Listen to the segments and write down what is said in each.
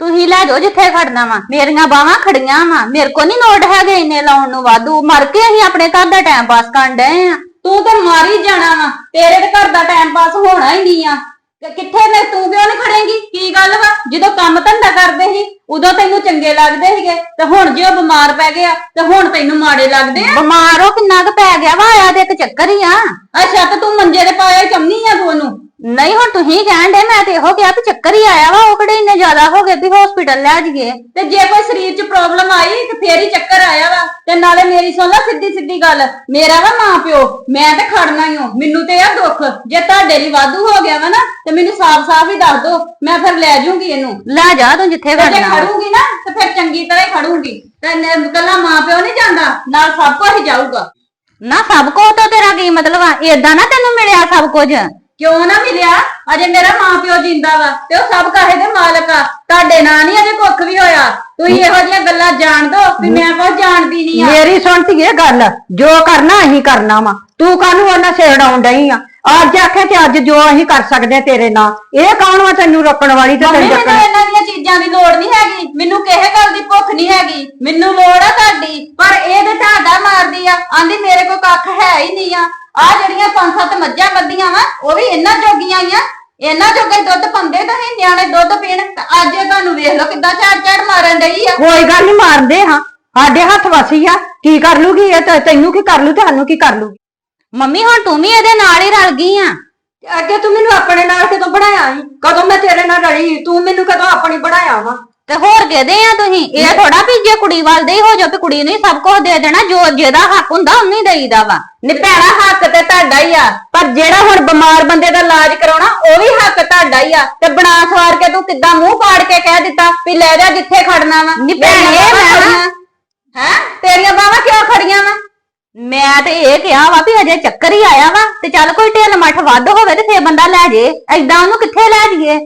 ਤੁਸੀਂ ਲੈ ਜਾਓ ਜਿੱਥੇ ਖੜਨਾ ਵਾ। ਮੇਰੀਆਂ ਬਾਹਾਂ ਖੜੀਆਂ ਵਾ। ਮੇਰੇ ਕੋ ਨਹੀਂ ਨੋਟ ਹੈਗੇ ਇੰਨੇ ਲਾਉਣ ਨੂੰ ਵਾਧੂ। ਮਰ ਕੇ ਅਸੀਂ ਆਪਣੇ ਘਰ ਦਾ ਟਾਈਮ ਪਾਸ ਕਰਨ ਡਏ ਆ। ਤੂੰ ਤਾਂ ਮਾਰ ਹੀ ਜਾਣਾ ਵਾ। ਤੇਰੇ ਤੇ ਘਰ ਦਾ ਟਾਈਮ ਪਾਸ ਹੋਣਾ ਹੀ ਨਹੀਂ ਆ। ਤੇ ਕਿੱਥੇ ਨੇ ਤੂੰ ਕਿਉਂ ਨਹੀਂ ਖੜੇਂਗੀ? ਕੀ ਗੱਲ ਵਾ? ਜਦੋਂ ਕੰਮ ਧੰਦਾ ਕਰਦੇ ਸੀ ਉਦੋਂ ਤੈਨੂੰ ਚੰਗੇ ਲੱਗਦੇ ਸੀਗੇ। ਤੇ ਹੁਣ ਜੇ ਉਹ ਬਿਮਾਰ ਪੈ ਗਿਆ ਤੇ ਹੁਣ ਤੈਨੂੰ ਮਾੜੇ ਲੱਗਦੇ ਆ। ਬਿਮਾਰ ਹੋ ਕਿੰਨਾ ਕੁ ਪੈ ਗਿਆ ਵਾ? ਆਇਆ ਤੇ ਇੱਕ ਚੱਕਰ ਹੀ ਆ। ਅੱਛਾ ਤੇ ਤੂੰ ਮੰਜੇ ਤੇ ਪਾਇਆ ਚੰਨੀ ਆ ਤੂੰ ਉਹਨੂੰ? ਨਹੀਂ ਹੁਣ ਤੁਸੀਂ ਕਹਿਣ ਡੇ ਮੈਂ ਤੇ ਇਹੋ ਕਿਹਾ ਕਿ ਚੱਕਰ ਹੀ ਆਇਆ ਵਾ ਉਹ ਕਿਹੜੇ ਇੰਨੇ ਜ਼ਿਆਦਾ ਹੋ ਗਏ ਵੀ ਹਸਪੀਟਲ ਲੈ ਜਾਈਏ। ਤੇ ਜੇ ਕੋਈ ਸਰੀਰ 'ਚ ਪ੍ਰੋਬਲਮ ਆਈ ਤੇ ਫੇਰ ਹੀ ਚੱਕਰ ਆਇਆ ਵਾ। ਤੇ ਨਾਲੇ ਮੇਰੀ ਸੁਣ ਲੈ ਸਿੱਧੀ ਸਿੱਧੀ ਗੱਲ ਮੇਰਾ ਵਾ ਮਾਂ ਪਿਓ ਮੈਂ ਤੇ ਖੜਨਾ ਹੀ ਹਾਂ। ਮੈਨੂੰ ਤੇ ਆ ਦੁੱਖ ਜੇ ਤੁਹਾਡੇ ਲਈ ਵਾਧੂ ਹੋ ਗਿਆ ਵਾ ਨਾ ਤੇ ਮੈਨੂੰ ਸਾਫ਼-ਸਾਫ਼ ਹੀ ਦੱਸ ਦਿਓ ਮੈਂ ਫਿਰ ਲੈ ਜਾਊਂਗੀ ਇਹਨੂੰ। ਲੈ ਜਾ ਤੂੰ ਜਿੱਥੇ ਤੇ ਜੇ ਖੜਨਾ ਵਾ। ਖੜੂਗੀ ਨਾ ਤੇ ਫਿਰ ਚੰਗੀ ਤਰ੍ਹਾਂ ਹੀ ਖੜੂਗੀ। ਤੇ ਨ- ਕੱਲਾ ਮਾਂ ਪਿਓ ਨਹੀਂ ਜਾਂਦਾ ਨਾਲ ਸਭ ਕੁਝ ਜਾਊਗਾ। ਨਾ ਸਭ ਕੋ ਤਾਂ ਤੇਰਾ ਕੀ ਮਤਲਬ ਆ? ਏਦਾਂ ਨਾ ਤੈਨੂੰ ਮਿਲਿਆ ਸਭ ਕੁਝ ਕਿਉਂ ਨਾ ਮਿਲਿਆ? ਅਜੇ ਮੇਰਾ ਮਾਂ ਪਿਓ ਜਿੰਦਾ ਵਾ ਤੇ ਉਹ ਸਭ ਕਾਹੇ ਦੇ ਮਾਲਕ ਆ। ਤੁਹਾਡੇ ਨਾਂ ਨਹੀਂ ਅਜੇ ਕੁੱਖ ਵੀ ਹੋਇਆ। ਤੁਸੀਂ ਇਹੋ ਜਿਹੀਆਂ ਗੱਲਾਂ ਜਾਣ ਦੋ ਵੀ ਮੈਂ ਕੁਝ ਜਾਣਦੀ ਨਹੀਂ ਆ। ਮੇਰੀ ਸੁਣ ਧੀਏ ਗੱਲ ਜੋ ਕਰਨਾ ਅਸੀਂ ਕਰਨਾ ਵਾ। ਤੂੰ ਕਾਹਨੂੰ ਉਹਨਾਂ ਛੇੜਾਉਣ ਡਈ ਆ? ਅੱਜ ਆਖੇ ਤੇ ਅੱਜ ਜੋ ਅਸੀਂ ਕਰ ਸਕਦੇ ਤੇਰੇ ਨਾਲ ਇਹ ਕੌਣ ਵਾ ਤੈਨੂੰ ਰੋਕਣ ਵਾਲੀ ਤੇ ਤੈਨੂੰ ਮੈਨੂੰ ਇਹਨਾਂ ਦੀਆਂ ਚੀਜ਼ਾਂ ਦੀ ਲੋੜ ਨਹੀਂ ਹੈਗੀ। ਮੈਨੂੰ ਕਿਸੇ ਗੱਲ ਦੀ ਭੁੱਖ ਨਹੀਂ ਹੈਗੀ। ਮੈਨੂੰ ਲੋੜ ਆ ਤੁਹਾਡੀ। ਪਰ ਇਹ ਤੇ ਤੁਹਾਡਾ ਮਾਰਦੀ ਆ। ਆਂਦੀ ਮੇਰੇ ਕੋਲ ਕੱਖ ਹੈ ਹੀ ਨਹੀਂ ਆ। ਆ ਜਿਹੜੀਆਂ ਪੰਜ ਸੱਤ ਮੱਝਾਂ ਬੱਧੀਆਂ ਵਾ ਉਹ ਵੀ ਇਹਨਾਂ ਜੋਗੀਆਂ ਹੀ ਆ। ਇਹਨਾਂ ਜੋਗੇ ਦੁੱਧ ਪੰਦੇ ਤਾਂ ਹੀ ਨਿਆਣੇ ਦੁੱਧ ਪੀਣ। ਤੇ ਅੱਜ ਇਹ ਤੁਹਾਨੂੰ ਵੇਖ ਲਓ ਕਿੱਦਾਂ ਝਾੜ ਝਾੜ ਮਾਰਨ ਡਈ ਆ। ਕੋਈ ਗੱਲ ਨਹੀਂ ਮਾਰਦੇ ਹਾਂ। ਸਾਡੇ ਹੱਥ ਵਸੀ ਆ। ਕੀ ਕਰ ਲੂਗੀ ਇਹ? ਤੇ ਤੈਨੂੰ ਕੀ ਕਰ ਲੂ ਤੇ ਸਾਨੂੰ ਕੀ ਕਰ ਲੂਗੀ? ਮੰਮੀ ਹੁਣ ਤੂੰ ਵੀ ਇਹਦੇ ਨਾਲ ਹੀ ਰਲ ਗਈ ਆ। ਅੱਗੇ ਤੂੰ ਮੈਨੂੰ ਆਪਣੇ ਨਾਲ ਕਦੋਂ ਬਣਾਇਆ ਸੀ? ਕਦੋਂ ਮੈਂ ਤੇਰੇ ਨਾਲ ਰਲੀ? ਤੂੰ ਮੈਨੂੰ ਕਦੋਂ ਆਪਣੀ ਬਣਾਇਆ ਵਾ? ਤੇ ਹੋਰ ਕਹਦੇ ਆ ਤੁਸੀਂ? ਇਹ ਥੋੜਾ ਵੀ ਜੇ ਕੁੜੀ ਵੱਲ ਦੇ ਹੀ ਜਾ ਵੀ ਕੁੜੀ ਨੂੰ ਹੀ ਸਭ ਕੁਝ ਦੇ ਦੇਣਾ ਜੋ ਜਿਹਦਾ ਹੱਕ ਹੁੰਦਾ ਉਹਨੂੰ ਹੀ ਦੇਈਦਾ ਵਾ। ਨੀ ਭੈਣਾ ਹੱਕ ਤੇ ਤੁਹਾਡਾ ਹੀ ਆ। ਪਰ ਜਿਹੜਾ ਹੁਣ ਬਿਮਾਰ ਬੰਦੇ ਦਾ ਇਲਾਜ ਕਰਾਉਣਾ ਉਹ ਵੀ ਹੱਕ ਤੁਹਾਡਾ ਹੀ ਆ। ਤੇ ਬਣਾ ਸਵਾਰ ਕੇ ਤੂੰ ਕਿੱਦਾਂ ਮੂੰਹ ਪਾੜ ਕੇ ਕਹਿ ਦਿੱਤਾ ਵੀ ਲੈ ਜਾ ਜਿੱਥੇ ਖੜਨਾ ਵਾ। ਨੀ ਭੈਣੇ, ਮੈਂ ਨਾ- ਹੈ? ਤੇਰੀਆਂ ਬਾਹਾਂ ਕਿਉਂ ਖੜੀਆਂ ਵਾ? ਮੈਂ ਤੇ ਇਹ ਕਿਹਾ ਵਾ ਵੀ ਅਜੇ ਚੱਕਰ ਹੀ ਆਇਆ ਵਾ ਤੇ ਚੱਲ ਕੋਈ ਢਿੱਲ ਮੱਠ ਵੱਧ ਹੋਵੇ ਤੇ ਫੇਰ ਬੰਦਾ ਲੈ ਜੇ। ਐਦਾਂ ਉਹਨੂੰ ਕਿੱਥੇ ਲੈ ਜਾਈਏ?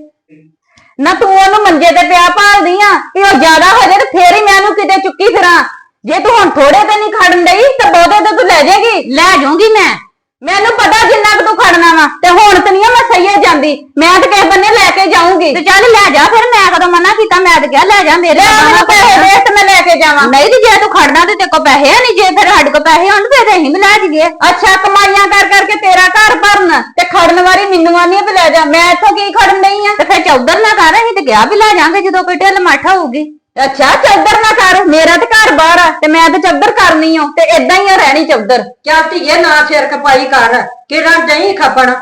ਨਾ ਤੂੰ ਉਹਨੂੰ ਮੰਜੇ ਤੇ ਪਿਆ ਭਾਲਦੀ ਆ, ਵੀ ਉਹ ਜ਼ਿਆਦਾ ਹੋ ਜਾਏ ਤੇ ਫੇਰ ਹੀ ਮੈਂ ਉਹਨੂੰ ਕਿਤੇ ਚੁੱਕੀ ਫਿਰਾਂ। ਜੇ ਤੂੰ ਹੁਣ ਥੋੜੇ ਤੇ ਨਹੀਂ ਖੜਨ ਡਈ, ਤਾਂ ਬਹੁਤੇ ਤੇ ਤੂੰ ਲੈ ਜਾਏਗੀ। ਲੈ ਜਾਊਂਗੀ ਮੈਂ। ਮੈਨੂੰ ਪਤਾ ਜਿੰਨਾ ਕੁ ਤੂੰ ਖੜਨਾ ਵਾ ਤੇ ਹੁਣ ਤੇ ਨਹੀਂ ਮੈਂ ਸਹੀਏ ਜਾਂਦੀ। ਮੈਂ ਤੇ ਕਿਸੇ ਬੰਨੇ ਲੈ ਕੇ ਜਾਊਂਗੀ। ਤੇ ਚੱਲ ਲੈ ਜਾ ਫਿਰ ਮੈਂ ਕਦੋਂ ਮਨਾ ਕੀਤਾ ਮੈਂ ਤੇ ਕਿਹਾ ਲੈ ਜਾ ਮੇਰੇ ਲੈ ਮੈਨੂੰ ਪੈਸੇ ਦੇ ਤੇ ਮੈਂ ਲੈ ਕੇ ਜਾਵਾਂ। ਨਹੀਂ ਤੇ ਜੇ ਤੂੰ ਖੜਨਾ ਤੇ ਤੇਰੇ ਕੋ ਪੈਸੇ ਆ ਨਹੀਂ ਜੇ ਫਿਰ ਸਾਡੇ ਕੋ ਪੈਸੇ ਹੋਣ ਤੇ ਅਸੀਂ ਵੀ ਲੈ ਜਾਈਏ। ਅੱਛਾ ਕਮਾਈਆਂ ਕਰ ਕਰਕੇ ਤੇਰਾ ਘਰ ਭਰਨ ਤੇ ਖੜਨ ਵਾਲੀ ਮੈਨੂੰ ਆਨੀ ਵੀ ਲੈ ਜਾ। ਮੈਂ ਇੱਥੋਂ ਕੀ ਖੜਨ ਨਹੀਂ ਆ? ਤੇ ਫਿਰ ਚੌਧਰ ਨਾ ਕਰ ਅਸੀਂ ਤੇ ਕਿਹਾ ਵੀ ਲੈ ਜਾਾਂਗੇ ਜਦੋਂ ਕੋਈ ਢਿੱਲ ਮੱਠ ਹੋਊਗੀ। ਅੱਛਾ ਚੌਧਰ ਨਾ ਕਰ। ਮੇਰਾ ਤੇ ਘਰ ਬਾਹਰ ਆ ਤੇ ਮੈਂ ਤੇ ਚੌਧਰ ਕਰਨੀ ਓ ਤੇ ਇਦਾਂ ਹੀ ਆ ਰਹਿਣੀ ਚੌਧਰ ਚੱਲ ਧੀਏ ਨਾ ਸਿਰ ਖਪਾਈ ਕਰ। ਕਿਹੜਾ ਨਹੀਂ ਖਪਣ?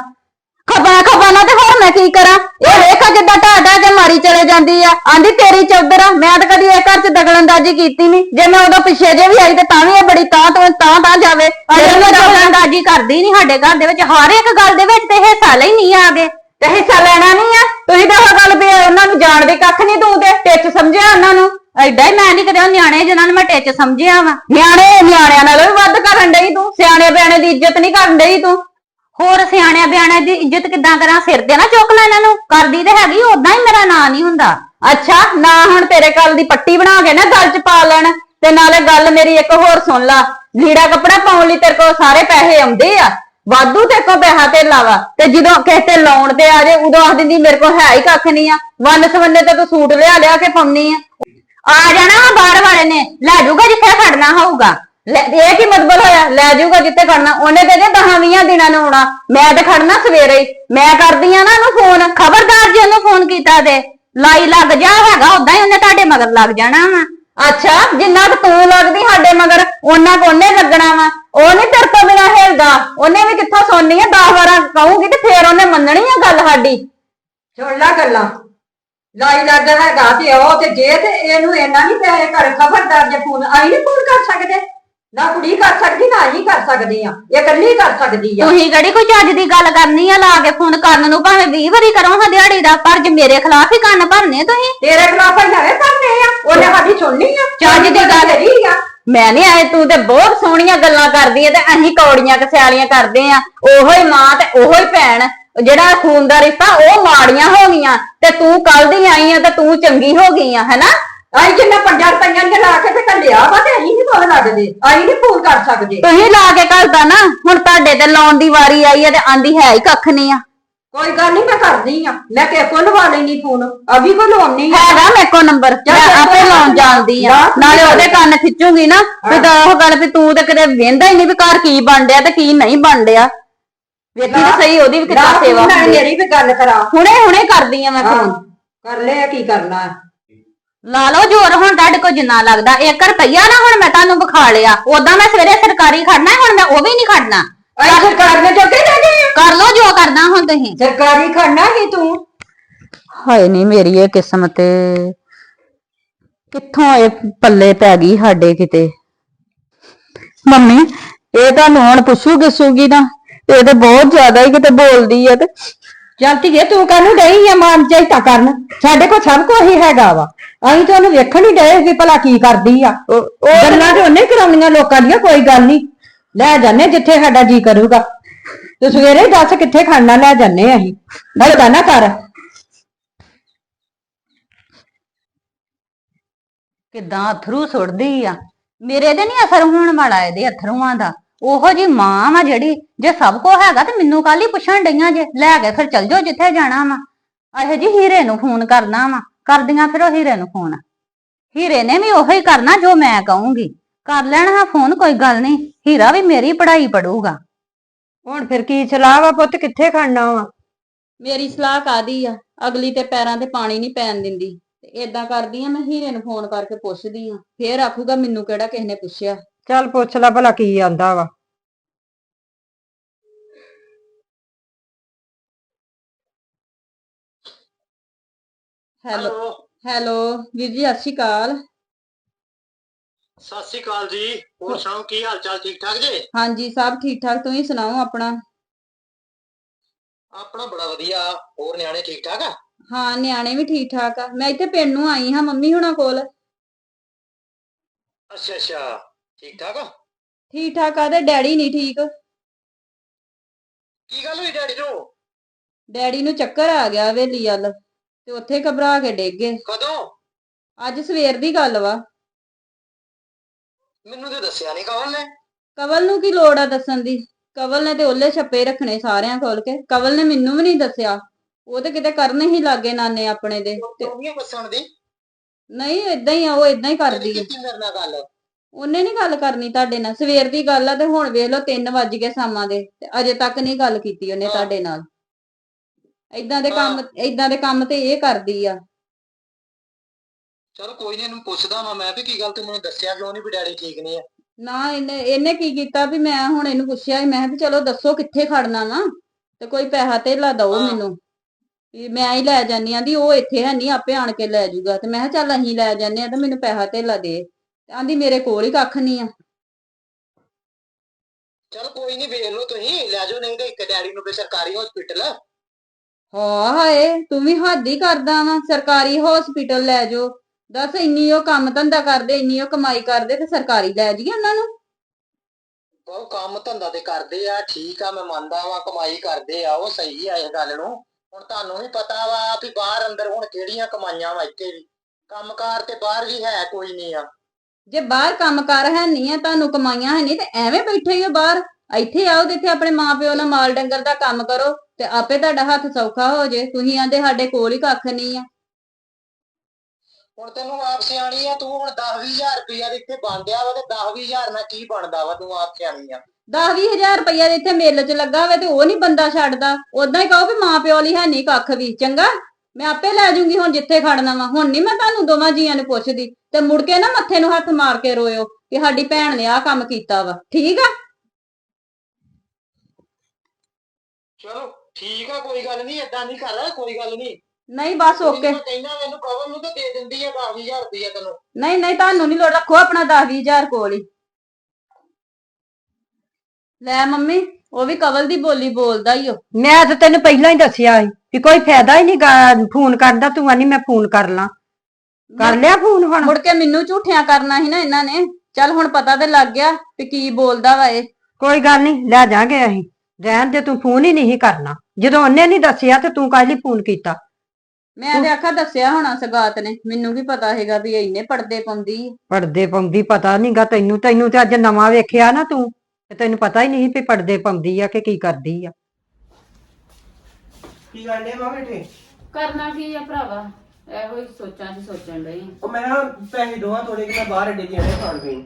ਖਬਾ ਖਬਾ ਨਾ ਤੇ ਹੋਰ ਮੈਂ ਕੀ ਕਰਾਂ? ਇਹ ਵੇਖ ਜਿੱਦਾਂ ਢਾਡਾ ਕੇ ਮਾਰੀ ਚਲੇ ਜਾਂਦੀ ਆ। ਆਂਦੀ ਤੇਰੀ ਚੌਧਰ ਆ। ਮੈਂ ਤਾਂ ਕਦੀ ਇਹ ਘਰ ਚ ਦਖਲਅੰਦਾਜ਼ੀ ਕੀਤੀ ਨਹੀਂ। ਜੇ ਮੈਂ ਉਦੋਂ ਪਿੱਛੇ ਜੇ ਵੀ ਆਈ ਤੇ ਤਾਂ ਵੀ ਇਹ ਬੜੀ ਤਾਂ ਤੋਂ ਤਾਂ ਤਾਂ ਜਾਵੇ। ਅਜੇ ਮੈਂ ਦਖਲਅੰਦਾਜ਼ੀ ਕਰਦੀ ਨਹੀਂ ਸਾਡੇ ਘਰ ਦੇ ਵਿੱਚ। ਹਰ ਇੱਕ ਗੱਲ ਦੇ ਵਿੱਚ ਤੇ ਹਿੱਸਾ ਲਈ ਨਹੀਂ ਆਗੇ ਤੇ ਹਿੱਸਾ ਲੈਣਾ ਨਹੀਂ ਆ? ਤੁਸੀਂ ਤਾਂ ਉਹ ਗੱਲ ਵੀ ਉਹਨਾਂ ਨੂੰ ਜਾਣਦੇ ਕੱਖ ਨਹੀਂ ਤੂੰ ਤੇ ਟਿੱਚ ਸਮਝਿਆ ਉਹਨਾਂ ਨੂੰ? ਐਡਾ ਹੀ ਮੈਂ ਨਹੀਂ ਕਦੇ ਉਹ ਨਿਆਣੇ ਜਿਨ੍ਹਾਂ ਨੂੰ ਮੈਂ ਟਿੱਚ ਸਮਝਿਆ ਵਾ। ਨਿਆਣੇ ਨਿਆਣਿਆਂ ਨਾਲੋਂ ਵੀ ਵੱਧ ਕਰਨ ਡਈ ਤੂੰ। ਸਿਆਣੇ ਬਿਆਣੇ ਦੀ ਇੱਜ਼ਤ ਨਹੀਂ ਕਰਨ ਡਈ ਤੂੰ। ਹੋਰ ਸਿਆਣਿਆਂ ਬਿਆਣਿਆਂ ਦੀ ਇੱਜ਼ਤ ਕਿੱਦਾਂ ਕਰਾਂ? ਸਿਰ ਦੇ ਨਾ ਚੁੱਕ ਲੈ ਇਹਨਾਂ ਨੂੰ। ਕਰਦੀ ਤੇ ਹੈਗੀ ਉਦਾਂ ਹੀ ਮੇਰਾ ਨਾਂ ਨਹੀਂ ਹੁੰਦਾ। ਅੱਛਾ ਨਾ ਹੁਣ ਤੇਰੇ ਕੱਲ ਦੀ ਪੱਟੀ ਬਣਾ ਕੇ ਨਾ ਗਲ ਚ ਪਾ ਲੈਣ ਤੇ ਨਾਲੇ ਗੱਲ ਮੇਰੀ ਇੱਕ ਹੋਰ ਸੁਣ ਲਾ। ਲੀੜਾ ਕੱਪੜਾ ਪਾਉਣ ਲਈ ਤੇਰੇ ਕੋਲ ਸਾਰੇ ਪੈਸੇ ਆਉਂਦੇ ਆ। ਵਾਧੂ ਤੇ ਕੋ ਪੈਸਾ ਤੇ ਲਾਵਾ ਤੇ ਜਦੋਂ ਕਿਸੇ ਤੇ ਲਾਉਣ ਤੇ ਆ ਜੇ, ਉਦੋਂ ਆਖ ਦਿੰਦੀ ਮੇਰੇ ਕੋਲ ਹੈ ਹੀ ਕੱਖ ਨਹੀਂ ਆ। ਵੰਨ ਸਵੰਨੇ ਤੇ ਤੂੰ ਸੂਟ ਲਿਆ ਲਿਆ ਕੇ ਪਾਉਣੀ ਆ। ਆ ਜਾਣਾ ਵਾ ਬਾਹਰ ਵਾਲੇ ਨੇ, ਲੈ ਜਾਊਗਾ ਜਿੱਥੇ ਖੜਨਾ ਹੋਊਗਾ। ਲੈ, ਇਹ ਕੀ ਮਤਲਬ ਹੋਇਆ? ਲੈ ਜਾਊਗਾ ਜਿੱਥੇ ਖੜਨਾ। ਉਹਨੇ ਤੇ ਜੇ 10 20 ਦਿਨਾਂ ਨੂੰ ਆਉਣਾ। ਮੈਂ ਤੇ ਖੜਨਾ ਸਵੇਰੇ ਹੀ। ਮੈਂ ਕਰਦੀ ਆ ਨਾ ਉਹਨੂੰ ਫੋਨ। ਖਬਰਦਾਰ ਜੇ ਉਹਨੂੰ ਫੋਨ ਕੀਤਾ ਤੇ। ਲਾਈ ਲੱਗ ਜਾ, ਹੈਗਾ ਉਦਾਂ ਹੀ ਉਹਨੇ ਤੁਹਾਡੇ ਮਗਰ ਲੱਗ ਜਾਣਾ ਵਾ। ਅੱਛਾ, ਜਿੰਨਾ ਕੁ ਤੂੰ ਲੱਗਦੀ ਸਾਡੇ ਮਗਰ, ਉਹਨਾਂ ਕੋ ਉਹਨੇ ਲੱਗਣਾ ਵਾ। ਉਹ ਨਹੀਂ ਤੇਰੇ ਤੋਂ ਬਿਨਾ ਹਿਲਦਾ। ਉਹਨੇ ਵੀ ਕਿੱਥੋਂ ਸੁਣਨੀ ਆ? 10 ਵਾਰਾਂ ਕਹੂੰਗੀ ਤੇ ਫੇਰ ਉਹਨੇ ਮੰਨਣੀ ਆ ਗੱਲ ਸਾਡੀ। ਸੁਣ ਲੈ ਗੱਲਾਂ। ਲਾਈ ਲੱਗਾ ਹੈਗਾ ਤੇ ਉਹ ਤੇ ਜੇ ਤੇ ਇਹਨੂੰ ਇੰਨਾ ਨਹੀਂ ਪਿਆ ਕਰ ਖਬਰਦਾਰ ਜੇ ਫੋਨ ਆਈ ਨਹੀਂ ਫੋਨ ਕਰ ਸਕਦੇ। ਨਾ ਕੁੜੀ ਕਰ ਸਕਦੀ ਨਾ ਹੀ ਕਰ ਸਕਦੀ ਆ। ਇਹ ਇਕੱਲੀ ਕਰ ਸਕਦੀ ਆ। ਤੁਸੀਂ ਕਿਹੜੀ ਕੋਈ ਚੱਜ ਦੀ ਗੱਲ ਕਰਨੀ ਆ? ਲਾ ਕੇ ਫੋਨ ਕਰਨ ਨੂੰ ਭਾਵੇਂ 20 ਵਾਰੀ ਕਰੋ ਹਾਂ ਦਿਹਾੜੀ ਦਾ ਪਰ ਜੇ ਮੇਰੇ ਖਿਲਾਫ ਹੀ ਕੰਨ ਭਰਨੇ ਤੁਸੀਂ? ਤੇਰੇ ਖਿਲਾਫ ਹਜ਼ਾਰੇ ਕਰਨੇ ਆ। ਉਹਨੇ ਸਾਡੀ ਸੁਣਨੀ ਆ। ਚੱਜ ਦੀ ਗੱਲ ਤੇਰੀ ਆ। ਮੈਂ ਨਹੀਂ ਆਏ ਤੂੰ ਤੇ ਬਹੁਤ ਸੋਹਣੀਆਂ ਗੱਲਾਂ ਕਰਦੀ ਐ ਤੇ ਅਸੀਂ ਕੌੜੀਆਂ ਕਸਿਆਲੀਆਂ ਕਰਦੇ ਆ। ਉਹੋ ਹੀ ਮਾਂ ਤੇ ਉਹੋ ਹੀ ਭੈਣ। ਜਿਹੜਾ ਖੂਨ ਦਾ ਰਿਸ਼ਤਾ ਉਹ ਮਾੜੀਆਂ ਹੋ ਗਈਆਂ। ਤੇ ਤੂੰ ਕੱਲ ਦੀ ਆਈ ਆ ਤੇ ਤੂੰ ਚੰਗੀ ਹੋ ਗਈ ਆ ਹੈਨਾ? ਆਈ ਜਿੰਨਾ ਪੰਜਾਂ ਰੁਪਈਆਂ ਦੇ ਲਾ ਕੇ ਤੇ ਕੱਲਿਆ ਵਾ ਤੇ ਅਸੀਂ ਨਹੀਂ ਫੋਨ ਲੱਗਦੇ ਅਸੀਂ ਨਹੀਂ ਫੋਨ ਕਰ ਸਕਦੇ। ਤੁਸੀਂ ਲਾ ਕੇ ਘੱਲਦਾ ਨਾ ਹੁਣ ਤੁਹਾਡੇ ਤੇ ਲਾਉਣ ਦੀ ਵਾਰੀ ਆਈ ਆ ਤੇ ਆਂਦੀ ਹੈ ਹੀ ਕੱਖ ਨਹੀਂ ਆ। ਕੋਈ ਗੱਲ ਨਹੀਂ ਮੈਂ ਕਰਦੀ ਆ। ਮੈਂ ਕਿਸੇ ਕੋਲ ਲਵਾ ਲੈਣੀ ਫੋਨ। ਅਭੀ ਕੋਲ ਲਵਾਉਣੀ ਆ। ਹੈਗਾ ਮੇਰੇ ਕੋਲ ਨੰਬਰ। ਮੈਂ ਆਪੇ ਲਾਉਣ ਜਾਣਦੀ ਆ। ਨਾਲੇ ਉਹਦੇ ਕੰਨ ਖਿੱਚੂਗੀ ਨਾ ਵੀ ਤਾਂ ਉਹ ਗੱਲ ਵੀ ਤੂੰ ਤੇ ਕਿਤੇ ਵੇਂਦਾ ਹੀ ਨਹੀਂ ਵੀ ਘਰ ਕੀ ਬਣ ਡਿਆ ਤੇ ਕੀ ਨਹੀਂ ਬਣ ਡਿਆ ਵੇਖੀ ਤਾਂ ਸਹੀ ਉਹਦੀ ਵੀ ਕਿੱਦਾਂ ਨਾ, ਸੇਵਾ ਹੁੰਦੀ ਆ। ਮੇਰੀ ਵੀ ਗੱਲ ਕਰਾ ਹੁਣੇ ਹੁਣੇ ਕਰਦੀ ਆ ਮੈਂ ਫੋਨ। ਕਰ ਲੈ ਕੀ ਕਰਨਾ? ਹੈ। ਲਾ ਲਓ ਜੋਰ ਹੁਣ ਤੁਹਾਡੇ ਕੋਲ ਜਿੰਨਾ ਲੱਗਦਾ। 1 ਰੁਪਈਆ ਨਾ ਹੁਣ ਮੈਂ ਤੁਹਾਨੂੰ ਵਿਖਾ ਲਿਆ। ਉਦਾਂ ਮੈਂ ਸਵੇਰੇ ਸਰਕਾਰੀ ਖੜਨਾ ਹੁਣ ਮੈਂ ਉਹ ਵੀ ਨਹੀਂ ਖੜਨਾ। ਅਸੀਂ ਸਰਕਾਰ ਦੇ ਜੋਗੇ ਰਹਿ ਗਏ ਆ। ਕਰ ਲਓ ਜੋ ਕਰਨਾ ਹੁਣ ਤੁਸੀਂ। ਸਰਕਾਰੀ ਖੜਨਾ ਹੀ ਤੂੰ। ਹਾਏ ਨਹੀਂ ਮੇਰੀ ਇਹ ਕਿਸਮਤ ਕਿੱਥੋਂ ਇਹ ਪੱਲੇ ਪੈ ਗਈ ਸਾਡੇ ਕਿਤੇ? ਮੰਮੀ ਇਹ ਤੁਹਾਨੂੰ ਹੁਣ ਪੁੱਛੂ ਗਿਸੂਗੀ ਨਾ। ਇਹ ਤੇ ਬਹੁਤ ਜ਼ਿਆਦਾ ਹੀ ਕਿਤੇ ਬੋਲਦੀ ਆ ਤੇ। ਚੱਲ ਧੀਏ ਤੂੰ ਕਾਹਨੂੰ ਡਈ ਆ ਮਾਨ ਚਾਹੀਤਾ ਕਰਨ? ਸਾਡੇ ਕੋਲ ਸਭ ਕੁਝ ਹੀ ਹੈਗਾ ਵਾ। ਅਸੀਂ ਤਾਂ ਉਹਨੂੰ ਵੇਖਣ ਹੀ ਡਏ ਵੀ ਭਲਾ ਕੀ ਕਰਦੀ ਆ। ਉਹ ਗੱਲਾਂ ਤੇ ਉਹਨੇ ਕਰਾਉਣੀਆਂ ਲੋਕਾਂ ਦੀਆਂ ਕੋਈ ਗੱਲ ਨਹੀਂ ਲੈ ਜਾਣੇ ਜਿੱਥੇ ਸਾਡਾ ਜੀ ਕਰੂਗਾ। ਤੇ ਸਵੇਰੇ ਦੱਸ ਕਿੱਥੇ ਖੜਨਾ ਲੈ ਜਾਣੇ ਅਸੀਂ। ਹਲਦਾ ਨਾ ਕਰ। ਕਿਦਾਂ ਅਥਰੂ ਸੁੱਟਦੀ ਆ? ਮੇਰੇ ਤੇ ਨਹੀਂ ਅਸਰ ਹੋਣ ਵਾਲਾ ਇਹਦੇ ਅਥਰੂਆਂ ਦਾ। ਉਹੋ ਜੀ ਮਾਂ ਵਾ ਜਿਹੜੀ, ਜੇ ਸਭ ਕੋ ਹੈਗਾ ਤੇ ਮੈਨੂੰ ਕੱਲ ਹੀ ਪੁੱਛਣ ਡਈਆਂ ਜੇ, ਲੈ ਕੇ ਫਿਰ ਚੱਲ ਜਾਓ ਜਿੱਥੇ ਜਾਣਾ ਵਾ। ਇਹੋ ਜੀ ਹੀਰੇ ਨੂੰ ਫੋਨ ਕਰਨਾ ਵਾ। ਕਰਦੀਆਂ ਫਿਰ ਉਹ ਹੀਰੇ ਨੂੰ ਫੋਨ ਹੀਰੇ ਨੇ ਵੀ ਉਹੀ ਕਰਨਾ ਜੋ ਮੈਂ ਕਹੂੰਗੀ। ਕਰ ਲੈਣਾ ਹਾਂ ਫੋਨ ਕੋਈ ਗੱਲ ਨਹੀਂ। ਹੀਰਾ ਵੀ ਮੇਰੀ ਪੜ੍ਹਾਈ ਪੜੂਗਾ ਹੁਣ ਫਿਰ ਕੀ ਸਲਾਹ ਵਾ ਪੁੱਤ ਕਿੱਥੇ ਖੜਨਾ ਵਾ? ਮੇਰੀ ਸਲਾਹ ਕਾਦੀ ਆ? ਅਗਲੀ ਤੇ ਪੈਰਾਂ ਤੇ ਪਾਣੀ ਨਹੀਂ ਪੈਣ ਦਿੰਦੀ। ਤੇ ਏਦਾਂ ਕਰਦੀ ਆ ਮੈਂ ਹੀਰੇ ਨੂੰ ਫੋਨ ਕਰਕੇ ਪੁੱਛਦੀ ਆ। ਫੇਰ ਆਖੂਗਾ ਮੈਨੂੰ ਕਿਹੜਾ ਕਿਸੇ ਨੇ ਪੁੱਛਿਆ। ਚੱਲ ਪੁੱਛ ਲੈ ਭਲਾ ਕੀ ਆਂਦਾ ਵਾ। ਹੈਲੋ ਹੈਲੋ ਹੈਲੋ ਵੀਰ ਜੀ ਸਤਿ ਸ਼੍ਰੀ ਅਕਾਲ। ਸਤਿ ਸ਼੍ਰੀ ਅਕਾਲ ਜੀ ਹੋਰ ਸੁਣਾਓ ਕੀ ਹਾਲ ਚਾਲ ਠੀਕ ਠਾਕ ਜੀ? ਹਾਂਜੀ ਸਭ ਠੀਕ ਠਾਕ ਤੁਸੀਂ ਸੁਣਾਓ ਆਪਣਾ? ਆਪਣਾ ਬੜਾ ਵਧੀਆ ਹੋਰ ਨਿਆਣੇ ਠੀਕ ਠਾਕ ਆ? ਹਾਂ ਨਿਆਣੇ ਵੀ ਠੀਕ ਠਾਕ ਆ ਮੈਂ ਇੱਥੇ ਪਿੰਡ ਨੂੰ ਆਈ ਹਾਂ ਮੰਮੀ ਹੁਣਾਂ ਕੋਲ। ਅੱਛਾ ਅੱਛਾ ਠੀਕ ਠਾਕ ਆ? ਠੀਕ ਠਾਕ ਆ ਤੇ ਡੈਡੀ ਨਹੀਂ ਠੀਕ? ਕੀ ਗੱਲ ਹੋਈ ਡੈਡੀ ਨੂੰ? ਡੈਡੀ ਨੂੰ ਚੱਕਰ ਆ ਗਿਆ ਹਵੇਲੀ ਵੱਲ ਤੇ ਉੱਥੇ ਘਬਰਾ ਕੇ ਡਿੱਗ ਗਏ। ਕਦੋਂ? ਅੱਜ ਸਵੇਰ ਦੀ ਗੱਲ ਵਾ। ਮੈਨੂੰ ਤੇ ਦੱਸਿਆ ਨਹੀਂ ਕਵਲ ਨੇ। ਕਵਲ ਨੂੰ ਕੀ ਲੋੜ ਆ ਦੱਸਣ ਦੀ? ਕਵਲ ਨੇ ਤੇ ਉਹਲੇ ਛੱਪੇ ਰੱਖਣੇ ਸਾਰਿਆਂ ਕੋਲ ਕੇ। ਕਵਲ ਨੇ ਮੈਨੂੰ ਵੀ ਨਹੀਂ ਦੱਸਿਆ। ਉਹ ਤੇ ਕਿਤੇ ਕਰਨ ਹੀ ਲੱਗੇ ਨਾਨੇ ਆਪਣੇ ਦੇ। ਤੇ ਤੂੰ ਨਹੀਂ ਦੱਸਣ ਦੀ? ਨਹੀਂ ਇਦਾਂ ਹੀ ਆ ਉਹ ਇਦਾਂ ਹੀ ਕਰਦੀ ਆ। ਕੀਤੀ ਮੇਰੇ ਨਾਲ ਗੱਲ? ਉਹਨੇ ਨਹੀਂ ਗੱਲ ਕਰਨੀ ਤੁਹਾਡੇ ਨਾਲ। ਸਵੇਰ ਦੀ ਗੱਲ ਆ ਤੇ ਹੁਣ ਵੇਖ ਲਓ 3 ਵੱਜ ਗਏ ਸ਼ਾਮਾਂ ਦੇ। ਤੇ ਅਜੇ ਤੱਕ ਨਹੀਂ ਗੱਲ ਕੀਤੀ ਉਹਨੇ ਹਾਂ। ਤੁਹਾਡੇ ਨਾਲ। ਇਦਾਂ ਦੇ ਕੰਮ ਇਦਾਂ ਦੇ ਕੰਮ ਤੇ ਇਹ ਕਰਦੀ ਆ। ਚਲ ਕੋਈ ਨਹੀਂ ਇਹਨੂੰ ਪੁੱਛਦਾ ਵਾਂ ਮੈਂ ਵੀ ਕੀ ਗੱਲ ਤੂੰ ਮੈਨੂੰ ਦੱਸਿਆ ਕਿਉਂ ਨਹੀਂ ਵੀ ਡੈਡੀ ਠੀਕ ਨਹੀਂ ਆ। ਨਾ ਇਹਨੇ ਇਹਨੇ ਕੀ ਕੀਤਾ ਵੀ ਮੈਂ ਹੁਣ ਇਹਨੂੰ ਪੁੱਛਿਆ ਸੀ, ਮੈਂ ਕਿਹਾ ਵੀ ਚਲੋ ਦੱਸੋ ਕਿੱਥੇ ਖੜਨਾ ਵਾ ਤੇ ਕੋਈ ਪੈਸਾ ਧੇਲਾ ਦਓ ਹਾਂ। ਮੈਨੂੰ। ਵੀ ਮੈਂ ਹੀ ਲੈ ਜਾਨੀ ਆਂਦੀ ਉਹ ਇੱਥੇ ਹੈ ਨਹੀਂ ਆਪੇ ਆਣ ਕੇ ਲੈ ਜਾਊਗਾ ਤੇ ਮੈਂ ਕਿਹਾ ਚੱਲ ਅਸੀਂ ਲੈ ਜਾਂਦੇ ਆ ਤੇ ਮੈਨੂੰ ਪੈਸਾ ਧੇਲਾ ਦੇ। ਆਂਦੀ ਮੇਰੇ ਕੋਲ ਹੀ ਕੱਖ ਨਹੀਂ ਆ। ਚਲ ਕੋਈ ਨਹੀਂ ਵੇਖ ਲਓ ਤੁਸੀਂ ਲੈ ਜਾਓ ਨਹੀਂ ਤੇ ਇੱਕ ਡੈਡੀ ਨੂੰ ਵੀ ਸਰਕਾਰੀ ਹਸਪੀਟਲ ਹਾਂ ਹਾਏ ਤੂੰ ਵੀ ਹੱਦ ਹੀ ਕਰਦਾ ਵਾ ਸਰਕਾਰੀ ਹਸਪੀਟਲ ਲੈ ਜਾਓ। ਦੱਸ ਇੰਨੀ ਉਹ ਕੰਮ ਧੰਦਾ ਕਰਦੇ ਇੰਨੀ ਉਹ ਕਮਾਈ ਕਰਦੇ ਤੇ ਸਰਕਾਰੀ ਲੈ ਜਾਈਏ ਉਹਨਾਂ ਨੂੰ? ਉਹ ਕੰਮ ਧੰਦਾ ਤੇ ਕਰਦੇ ਆ ਠੀਕ ਆ ਮੈਂ ਮੰਨਦਾ ਵਾਂ ਕਮਾਈ ਕਰਦੇ ਆ ਉਹ ਸਹੀ ਆ ਇਹ ਗੱਲ ਨੂੰ। ਹੁਣ ਤੁਹਾਨੂੰ ਵੀ ਪਤਾ ਵਾ ਵੀ ਬਾਹਰ ਅੰਦਰ ਹੁਣ ਕਿਹੜੀਆਂ ਕਮਾਈਆਂ ਵਾ ਇੱਥੇ ਵੀ। ਕੰਮਕਾਰ ਤੇ ਬਾਹਰ ਵੀ ਹੈ ਕੋਈ ਨਹੀਂ ਆ। ਜੇ ਬਾਹਰ ਕੰਮ ਕਰ ਹੈ ਨਹੀਂ ਆ ਤੁਹਾਨੂੰ ਕਮਾਈਆਂ ਹੈ ਨਹੀਂ ਤੇ ਐਵੇਂ ਬੈਠੇ ਹੀ ਹੋ ਬਾਹਰ। ਇੱਥੇ ਆਓ ਤੇ ਇੱਥੇ ਆਪਣੇ ਮਾਪਿਓ ਨਾਲ ਮਾਲ ਡੰਗਰ ਦਾ ਕੰਮ ਕਰੋ ਤੇ ਆਪੇ ਤੁਹਾਡਾ ਹੱਥ ਸੌਖਾ ਹੋ ਜੇ। ਤੁਸੀਂ ਆਂਦੇ ਸਾਡੇ ਕੋਲ ਹੀ ਕੱਖ ਨਹੀਂ ਆ। ਹੁਣ ਤੈਨੂੰ ਆਪ ਸਿਆਣੀ ਆ ਤੂੰ ਹੁਣ 10-20000 ਰੁਪਇਆ ਦੇ ਇੱਥੇ ਬਣਦਿਆ ਵਾ ਤੇ 10-20000 ਨਾਲ ਕੀ ਬਣਦਾ ਵਾ ਤੂੰ ਆਪ ਸਿਆਣੀ ਆ? 10-20000 ਰੁਪਇਆ ਦੇ ਇੱਥੇ ਮੇਲੇ 'ਚ ਲੱਗਾ ਹੋਵੇ ਤੇ ਉਹ ਨਹੀਂ ਬੰਦਾ ਛੱਡਦਾ। ਉਦਾਂ ਹੀ ਕਹੋ ਵੀ ਮਾਪਿਓ ਲਈ ਹੈ ਨਹੀਂ ਕੱਖ ਵੀ ਚੰਗਾ? ਮੈਂ ਆਪੇ ਲੈ ਜੂੰਗੀ ਹੁਣ ਜਿੱਥੇ ਖੜਨਾ ਵਾ। ਹੁਣ ਨਹੀਂ ਮੈਂ ਤੁਹਾਨੂੰ ਦੋਵਾਂ ਜੀਆਂ ਨੂੰ ਪੁੱਛਦੀ। ਤੇ ਮੁੜ ਕੇ ਨਾ ਮੱਥੇ ਨੂੰ ਹੱਥ ਮਾਰ ਕੇ ਰੋਇਓ ਕਿ ਸਾਡੀ ਭੈਣ ਨੇ ਆਹ ਕੰਮ ਕੀਤਾ ਵਾ। ਠੀਕ ਆ? ਚਲੋ ਠੀਕ ਆ ਕੋਈ ਗੱਲ ਨਹੀਂ ਏਦਾਂ ਨਹੀਂ ਕਰ ਕੋਈ ਗੱਲ ਨਹੀਂ ਨਹੀਂ ਬਸ ਓਕੇ। ਮੈਂ ਕਹਿੰਦਾ ਮੈਨੂੰ ਕਵਲ ਨੂੰ ਤੇ ਦੇ ਦਿੰਦੀ ਆ 10000 ਰੁਪਇਆ ਤੈਨੂੰ। ਨਹੀਂ ਨਹੀਂ ਤੁਹਾਨੂੰ ਨਹੀਂ ਲੋੜ ਰੱਖੋ ਆਪਣਾ 10-20000 ਕੋਲ ਹੀ। ਲੈ ਮੰਮੀ ਉਹ ਵੀ ਕਵਲ ਦੀ ਬੋਲੀ ਬੋਲਦਾ ਹੀ ਉਹ ਮੈਂ ਤਾਂ ਤੈਨੂੰ ਪਹਿਲਾਂ ਹੀ ਦੱਸਿਆ ਸੀ ਕਿ ਕੋਈ ਫਾਇਦਾ ਹੀ ਨਹੀਂ ਫੋਨ ਕਰਦਾ ਤੂੰ ਆਨੀ ਮੈਂ ਫੋਨ ਕਰ ਲਾਂ। ਕਰ ਲਿਆ ਫੋਨ ਹੁਣ? ਮੁੜ ਕੇ ਮੈਨੂੰ ਝੂਠਿਆਂ ਕਰਨਾ ਸੀ ਨਾ ਇਹਨਾਂ ਨੇ। ਚੱਲ ਹੁਣ ਪਤਾ ਤੇ ਲੱਗ ਗਿਆ ਕਿ ਕੀ ਬੋਲਦਾ ਵਾ ਇਹ। ਕੋਈ ਗੱਲ ਨਹੀਂ ਲੈ ਜਾਾਂਗੇ ਅਸੀਂ। ਰਹਿਣ ਦੇ ਤੂੰ ਫੋਨ ਹੀ ਨਹੀਂ ਕਰਨਾ। ਜਦੋਂ ਉਹਨੇ ਨਹੀਂ ਦੱਸਿਆ ਤੇ ਤੂੰ ਕਾਹਲੀ ਫੋਨ ਕੀਤਾ? ਮੈਂ ਤੇ ਆਖਾ ਦੱਸਿਆ ਹੋਣਾ ਸਗਾਤ ਨੇ ਮੈਨੂੰ ਵੀ ਪਤਾ ਹੈਗਾ ਵੀ ਇੰਨੇ ਪਰਦੇ ਪਾਉਂਦੀ ਆ। ਪਰਦੇ ਪਾਉਂਦੀ ਪਤਾ ਨਹੀਂਗਾ ਤੈਨੂੰ ਤੈਨੂੰ ਤੇ ਅੱਜ ਨਵਾਂ ਵੇਖਿਆ ਨਾ ਤੂੰ ਤੇ ਤੈਨੂੰ ਪਤਾ ਹੀ ਨਹੀਂ ਵੀ ਪਰਦੇ ਪਾਉਂਦੀ ਆ ਕਿ ਕੀ ਕਰਦੀ ਆ। ਕੀ ਕਰਨੇ ਮਾਂ ਬੇਟੇ ਕਰਨਾ ਕੀ ਆ ਭਰਾਵਾ ਇਹੋ ਹੀ ਸੋਚਾਂ 'ਚ ਸੋਚਣ ਲਈ ਉਹ ਮੈਂ ਨਾ ਪੈਸੇ ਦੋਵਾਂ ਥੋੜੇ ਕਿ ਮੈਂ ਬਾਹਰ ਅੱਡੇ ਜਾਣੇ ਖਾਣ ਪੀਣ।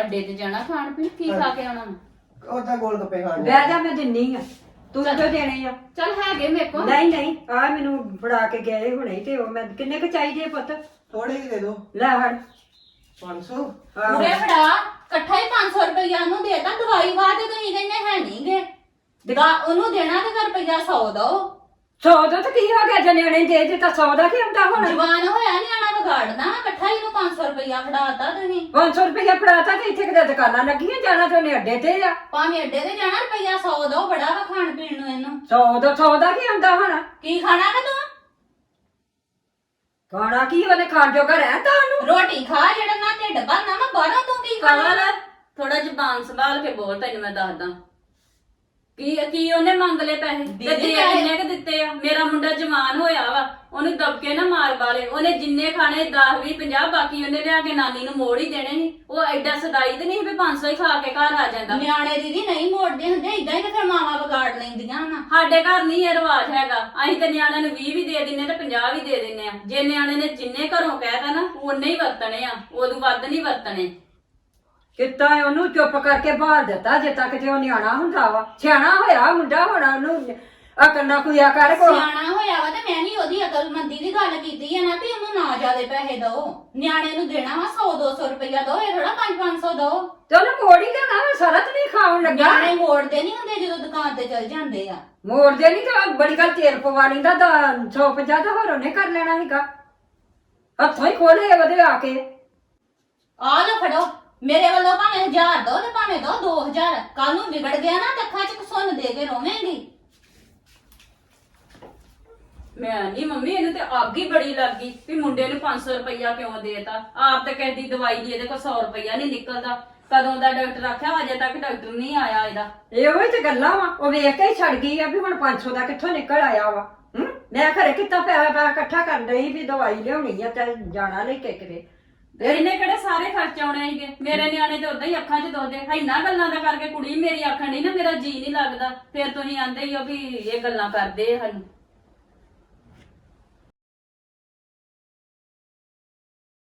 ਅੱਡੇ ਤੇ ਜਾਣਾ ਖਾਣ ਪੀਣ? ਕੀ ਖਾ ਕੇ ਆਉਣਾ ਉਹਦਾ ਗੋਲ ਗੱਪੇ ਖਾਣ ਬਹਿ ਜਾ ਮੈਂ ਦਿੰਨੀ ਆ। ਤੂੰ ਕਿਉਂ ਦੇਣੇ ਆ? ਚੱਲ ਹੈਗੇ ਮੇਰੇ ਕੋਲ। ਨਹੀਂ ਨਹੀਂ ਆ ਮੈਨੂੰ ਫੜਾ ਕੇ ਗਏ ਹੁਣੇ ਤੇ ਉਹ ਮੈਂ ਕਿੰਨੇ ਕੁ ਚਾਹੀਦੇ ਆ ਪੁੱਤ? ਥੋੜੇ ਕਿ ਦੇ ਦੋ। ਲੈ ਹੜ 500 ਪੂਰੇ ਫੜਾ ਇਕੱਠਾ ਹੀ 500 ਰੁਪਇਆ ਉਹਨੂੰ ਦੇਤਾ ਦਵਾਈ ਵਾਸਤੇ ਤੁਸੀਂ ਕਹਿੰਦੇ ਹੈ ਨਹੀਂਗੇ ਦਾ ਉਹਨੂੰ ਦੇਣਾ ਤੇ ਕਰ ਰੁਪਇਆ 100 ਦੋ। ਸੌ ਦਾ ਤਾਂ ਕੀ ਹੋ ਗਿਆ ਜੇ ਨਿਆਣੇ ਦੇ ਦੇ ਤਾਂ ਸੌ ਦਾ ਕੀ ਹੁੰਦਾ ਹੁਣ? ਜਵਾਨ ਹੋਇਆ ਨਿਆਣਾ ਵਿਗਾੜਨਾ ਇਕੱਠਾ ਹੀ ਨੂੰ 500 ਰੁਪਇਆ ਫੜਾਤਾ ਤੁਸੀਂ। 500 ਰੁਪਏ ਫੜਾਤਾ ਤੇ ਇੱਥੇ ਕਿਤੇ ਦੁਕਾਨਾਂ ਲੱਗੀਆਂ ਜਾਣਾ ਤੇ ਉਹਨੇ ਅੱਡੇ ਤੇ ਆ। ਭਾਵੇਂ ਅੱਡੇ ਤੇ ਜਾਣਾ ਰੁਪਇਆ 100 ਦੋ ਬੜਾ ਵਾ ਖਾਣ ਪੀਣ ਨੂੰ ਇਹਨੂੰ। ਸੌ ਦਾ ਸੌ ਦਾ ਕੀ ਹੁੰਦਾ ਹੁਣ? ਕੀ ਖਾਣਾ ਕਿ ਤੂੰ? ਖਾਣਾ ਕੀ ਉਹਨੇ ਖਾਣ ਜੋਗਾ ਰਹਿੰਦਾ ਉਹਨੂੰ? ਰੋਟੀ ਖਾ ਜਿਹੜਾ ਨਾ ਢਿੱਡ ਭਰਨਾ ਵਾ ਬਾਹਰੋਂ ਤੂੰ ਕੀ ਖਾਣਾ? ਕਮਲ ਥੋੜਾ ਜ਼ਬਾਨ ਸੰਭਾਲ ਕੇ ਬੋਲ ਤੈਨੂੰ ਮੈਂ ਦੱਸਦਾ। ਕੀ ਕੀ ਉਹਨੇ ਮੰਗ ਲਏ ਪੈਸੇ? ਤੇ ਦੀਦੀ ਦੇ ਪੈਸੇ- ਕਿੰਨੇ ਕ ਦਿੱਤੇ ਆ ਮੇਰਾ ਮੁੰਡਾ ਜਵਾਨ ਹੋਇਆ ਵਾ ਉਹਨੂੰ ਦਬਕੇ ਨਾ ਮਾਰ ਬਾਲੇ। ਉਹਨੇ ਜਿੰਨੇ ਖਾਣੇ 10 20 50 ਬਾਕੀ ਉਹਨੇ ਲਿਆ ਕੇ ਨਾਨੀ ਨੂੰ ਮੋੜ ਹੀ ਦੇਣੇ ਸੀ। ਉਹ ਐਡਾ ਸਦਾਈ ਤੇ ਨਹੀਂ ਵੀ 500 ਹੀ ਖਾ ਕੇ ਘਰ ਆ ਜਾਂਦਾ। ਨਿਆਣੇ ਦੀਦੀ ਨਹੀਂ ਮੋੜਦੇ ਹੁੰਦੇ ਇਦਾਂ ਹੀ ਤੇ ਫਿਰ ਮਾਵਾ ਵਿਗਾੜ ਲੈਂਦੀਆਂ ਨਾ ਸਾਡੇ ਘਰ ਨਹੀਂ ਇਹ ਰਿਵਾਜ ਹੈਗਾ। ਅਸੀਂ ਤੇ ਨਿਆਣਿਆਂ ਨੂੰ 20 ਵੀ ਦੇ ਦਿੰਨੇ ਤੇ 50 ਵੀ ਦੇ ਦਿੰਨੇ ਆ ਜੇ ਨਿਆਣੇ ਨੇ ਜਿੰਨੇ ਘਰੋਂ ਕਹਿਤਾ ਨਾ ਉਹਨੇ ਹੀ ਵਰਤਣੇ ਆ ਉਦੋਂ ਵੱਧ ਨਹੀਂ ਵਰਤਣੇ। ਕਿੱਤਾ ਉਹਨੂੰ ਚੁੱਪ ਕਰਕੇ ਬਾਹਰ ਦਿੱਤਾ ਜੇ ਤੱਕ ਤੇ ਉਹ ਨਿਆਣਾ ਹੁੰਦਾ ਵਾ। ਸਿਆਣਾ ਹੋਇਆ ਮੁੰਡਾ ਹੋਣਾ ਉਹਨੂੰ। ਅਕਲਣਾ ਕੁਇਆ ਕਰ ਕੋ ਸਿਆਣਾ ਹੋਇਆ ਵਾ ਤੇ ਮੈਂ ਵੀ ਉਹਦੀ ਅਕਲਮੰਦੀ ਦੀ ਗੱਲ ਕੀਤੀ ਹੈ ਨਾ ਵੀ ਉਹਨੂੰ ਨਾ ਜ਼ਿਆਦੇ ਪੈਸੇ ਦਿਓ। ਨਿਆਣੇ ਨੂੰ ਦੇਣਾ ਵਾ 100 200 ਰੁਪਇਆ ਦਿਓ ਇਹ ਥੋੜਾ 5 500 ਦਿਓ। ਤੇ ਉਹਨੂੰ ਮੋੜ ਹੀ ਦੇਣਾ ਵਾ, ਸਾਰਾ ਤੇ ਨਹੀਂ ਖਾਣ ਲੱਗਾ। ਨਿਆਣੇ ਮੋੜਦੇ ਨਹੀਂ ਹੁੰਦੇ ਜਦੋਂ ਦੁਕਾਨ ਤੇ ਚਲ ਜਾਂਦੇ ਆ। ਮੋੜਦੇ ਨਹੀਂ ਤਾਂ ਬੜੀ ਗੱਲ ਤੇਲ ਪਵਾ ਲੈਂਦਾ ਦਾ 150 ਦਾ ਹੋਰ ਉਹਨੇ ਕਰ ਲੈਣਾ ਸੀਗਾ। ਹੱਥੋਂ ਹੀ ਖੋਲੇ ਉਹਦੇ ਆ ਕੇ। ਆ ਲੋ ਫੜੋ। ਮੇਰੇ ਵੱਲੋਂ ਭਾਵੇਂ 1000 ਦੋ ਤੇ ਭਾਵੇਂ ਦੋ 2000 ਕੱਲ ਨੂੰ ਵਿਗੜ ਗਿਆ ਨਾ ਤੇ ਅੱਖਾਂ 'ਚ ਦੇ ਕੇ ਰੋਵੇਂਗੀ। ਮੈਂ ਨਹੀਂ ਮੰਮੀ ਇਹਨੂੰ ਤੇ ਅੱਗ ਹੀ ਬੜੀ ਲੱਗ ਗਈ ਵੀ ਮੁੰਡੇ ਨੂੰ 500 ਰੁਪਈਆ ਕਿਉਂ ਦੇਤਾ? ਆਪ ਤੇ ਕਹਿੰਦੀ ਦਵਾਈ ਦੀ ਇਹਦੇ ਕੋਲ 100 ਰੁਪਈਆ ਨਹੀਂ ਨਿਕਲਦਾ। ਕਦੋਂ ਦਾ ਡਾਕਟਰ ਆਖਿਆ ਅਜੇ ਤੱਕ ਡਾਕਟਰ ਨਹੀਂ ਆਇਆ ਇਹਦਾ। ਇਹੋ ਹੀ ਤੇ ਗੱਲਾਂ ਵਾ ਉਹ ਵੇਖ ਕੇ ਹੀ ਛੱਡ ਗਈ ਆ ਵੀ ਹੁਣ 500 ਦਾ ਕਿੱਥੋਂ ਨਿਕਲ ਆਇਆ ਵਾ। ਹੂੰ? ਮੈਂ ਘਰੇ ਕਿੱਤਾ ਪੈਸਾ ਪੈਸਾ ਇਕੱਠਾ ਕਰਨ ਰਹੀ ਵੀ ਦਵਾਈ ਲਿਆਉਣੀ ਆ ਤੇ ਜਾਣਾ ਲੈ ਕੇ ਕਿਤੇ। ਇਹਨੇ ਕਿਹੜੇ ਸਾਰੇ ਖਰਚ ਆਉਣੇ ਸੀਗੇ? ਮੇਰੇ ਨਿਆਣੇ ਤੇ ਉਦਾਂ ਹੀ ਅੱਖਾਂ 'ਚ ਦੋਦੇ ਇੰਨਾ ਗੱਲਾਂ ਦਾ ਕਰਕੇ ਕੁੜੀ ਮੇਰੀ ਆਖਣ ਨਹੀਂ ਨਾ, ਮੇਰਾ ਜੀ ਨਹੀਂ ਲੱਗਦਾ। ਫਿਰ ਤੁਸੀਂ ਆਂਦੇ ਹੀ ਹੋ ਵੀ ਇਹ ਗੱਲਾਂ ਕਰਦੇ ਆ ਸਾਨੂੰ।